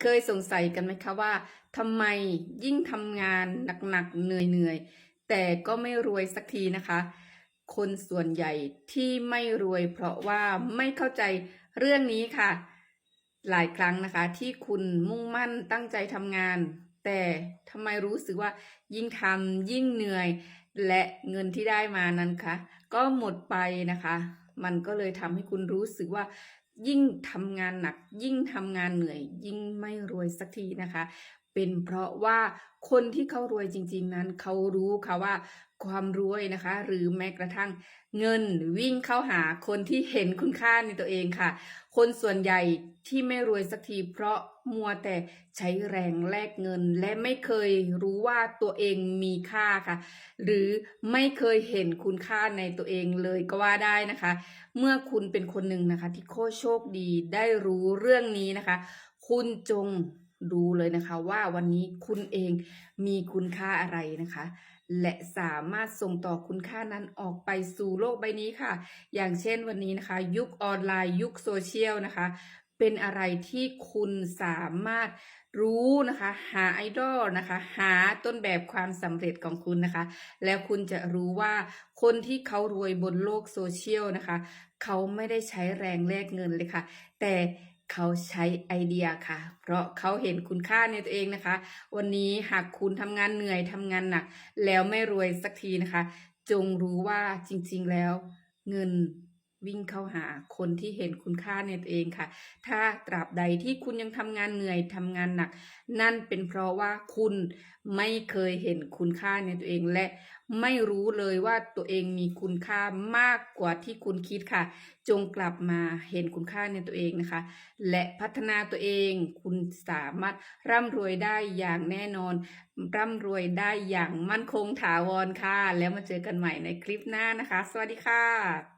เคยสงสัยกันไหมคะว่าทำไมยิ่งทำงานหนักๆเหนื่อยๆ แต่ก็ไม่รวยสักทีนะคะ คนส่วนใหญ่ที่ไม่รวยเพราะว่าไม่เข้าใจเรื่องนี้ค่ะ หลายครั้งนะคะที่คุณมุ่งมั่นตั้งใจทำงาน แต่ทำไมรู้สึกว่ายิ่งทำยิ่งเหนื่อย และเงินที่ได้มานั้นคะ ก็หมดไปนะคะ มันก็เลยทำให้คุณรู้สึกว่า ยิ่งทำงานหนัก ยิ่งทำงานเหนื่อย ยิ่งไม่รวยสักทีนะคะ เป็นเพราะว่าคนที่เขารวยจริง ๆ นั้นเขารู้ค่ะว่า ความรวยนะคะ หรือแม้กระทั่งเงินวิ่งเข้าหาคนที่เห็นคุณค่าในตัวเองค่ะ คนส่วนใหญ่ที่ไม่รวยสักที เพราะมัวแต่ใช้แรงแลกเงิน และไม่เคยรู้ว่าตัวเองมีค่าค่ะ หรือไม่เคยเห็นคุณค่าในตัวเองเลยก็ว่าได้นะคะ เมื่อคุณเป็นคนหนึ่งนะคะ ที่โคตรโชคดีได้รู้เรื่องนี้นะคะ คุณจง ดูเลยนะคะว่าวันนี้คุณเองมีคุณค่าอะไรนะคะ และสามารถส่งต่อคุณค่านั้นออกไปสู่โลกใบนี้ค่ะ อย่างเช่นวันนี้นะคะ ยุคออนไลน์ยุคโซเชียลนะคะ เป็นอะไรที่คุณสามารถรู้นะคะ หาไอดอลนะคะ หาต้นแบบความสำเร็จของคุณนะคะ แล้วคุณจะรู้ว่าคนที่เขารวยบนโลกโซเชียลนะคะ เขาไม่ได้ใช้แรงแลกเงินเลยค่ะ แต่ เขาใช้ไอเดียค่ะ เพราะเขาเห็นคุณค่าในตัวเองนะคะ วันนี้หากคุณทำงานเหนื่อยทำงานหนัก แล้วไม่รวยสักทีนะคะ จงรู้ว่าจริงๆแล้วเงิน วิ่งเข้าหาคนที่เห็นคุณค่าในตัวเองค่ะ ถ้าตราบใดที่คุณยังทำงานเหนื่อยทำงานหนัก นั่นเป็นเพราะว่าคุณไม่เคยเห็นคุณค่าในตัวเองและไม่รู้เลยว่าตัวเองมีคุณค่ามากกว่าที่คุณคิดค่ะ จงกลับมาเห็นคุณค่าในตัวเองนะคะ และพัฒนาตัวเอง คุณสามารถร่ำรวยได้อย่างแน่นอน ร่ำรวยได้อย่างมั่นคงถาวรค่ะ แล้วมาเจอกันใหม่ในคลิปหน้านะคะ สวัสดีค่ะ